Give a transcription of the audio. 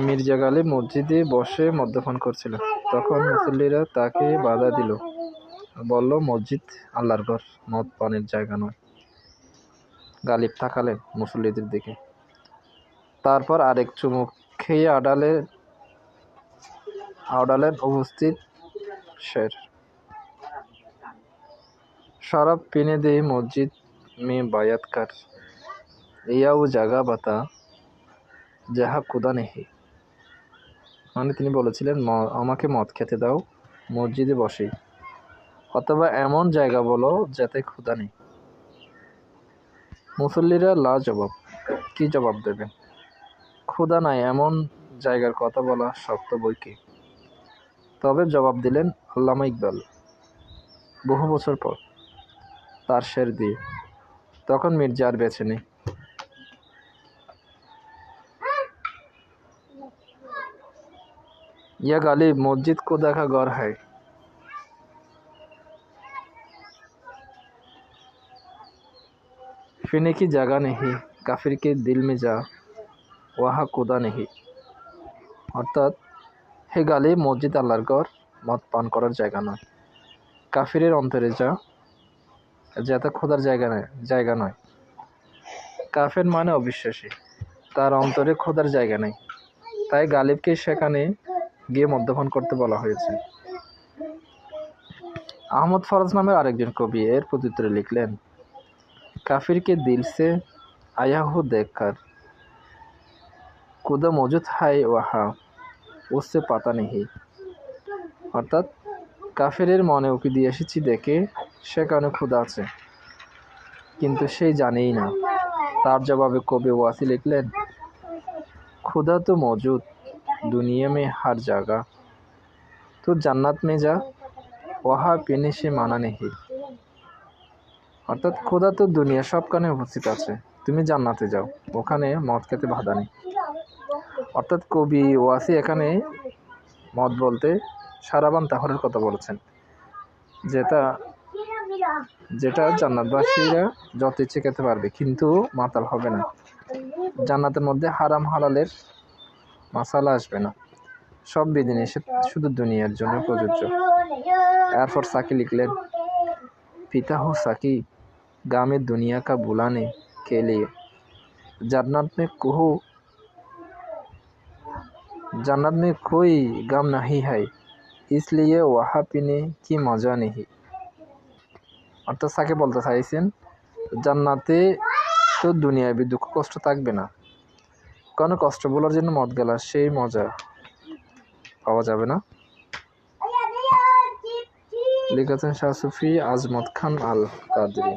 মির্জা গালিব মসজিদে বসে মদ্যপান করছিল তখন মুসল্লিরা তাকে বাধা দিল বলল মসজিদ আল্লাহর ঘর মদ পানের জায়গা নয় গালিব তাকালেন মুসল্লিদের দিকে তারপর আরেক চুমুক খেয়ে আড়ালে আড়ালেন উপস্থিত শের शराब पीने दे मस्जिद में बायत कर या वो জায়গা বাতা যাহা খুদা নেহি মানে তিনি বলেছিলেন, "ম- আমাকে মদ খেতে দাও, মসজিদে বসে অথবা এমন জায়গা বলো যাতে ক্ষুধা নেই। মুসল্লিরা লা জবাব কি জবাব দেবেন? ক্ষুধা নাই, এমন জায়গার কথা বলা শক্ত বই কি? তবে জবাব দিলেন আল্লামা ইকবাল। বহু বছর পর, তার শের দিয়ে। তখন মির্জা আর বেছে নেই। यह गालिब मस्जिद को देखा गौर है पीने की जगह नहीं काफिर के दिल में जा वहाँ खुदा नहीं অর্থাৎ হে গালি মসজিদ আল্লাহর ঘর মদ পান করার জায়গা নয় কাফিরের অন্তরে যা যাতে খোদার জায়গা নয় জায়গা নয় কাফের মানে অবিশ্বাসী তার অন্তরে খোদার জায়গা নেই তাই গালিবকে সেখানে গিয়ে মদ্যপান করতে বলা হয়েছে। আহমদ ফরাজ নামের আরেকজন কবি এর প্রতিত্তরে লিখলেন, কাফিরকে দিলসে আয়াহ দেখার। কুদা মজুত মজুদ হাই ওয়াহা পাতা নেহি। অর্থাৎ কাফেরের মনে উকি দিয়ে এসেছি দেখে সে কারণে ক্ষুদা আছে? কিন্তু সেই জানেই না। তার জবাবে কবি ওয়াসি লিখলেন ক্ষুদা তো মজুদ दुनिया में हर जगह तो जन्नत में जा वहाँ पीने से माना नहीं অর্থাৎ খোদা তো দুনিয়া সবখানে উপস্থিত আছে তুমি জান্নাতে যাও ওখানে মদ খেতে বাধা নেই অর্থাৎ কবি ওয়াসি এখানে মদ বলতে সারাবান তাহরের কথা বলেছেন যেটা যেটা জান্নাতবাসীরা যত ইচ্ছে খেতে পারবে কিন্তু মাতাল হবে না জান্নাতের মধ্যে হারাম হালালের মাসালা আসবে না সব বিধিনিষেধ শুধু দুনিয়ার জন্য প্রযোজ্য এরপর সাকি লিখলেন पिता हो सकी गाँव में दुनिया का बुलाने के लिए जन्नत में कोई जन्नत में कोई गम नहीं है इसलिए वहाँ पीने की मजा नहीं অর্থাৎ সাকে বলতে চাইছেন জান্নাতে তো দুনিয়াবি দুঃখ কষ্ট থাকবে না কোনো কষ্ট? বলার জন্য মদ গেলা সেই মজা পাওয়া যাবে না। লিখেছেন শাহ সুফি আজমত খান আল কাদরি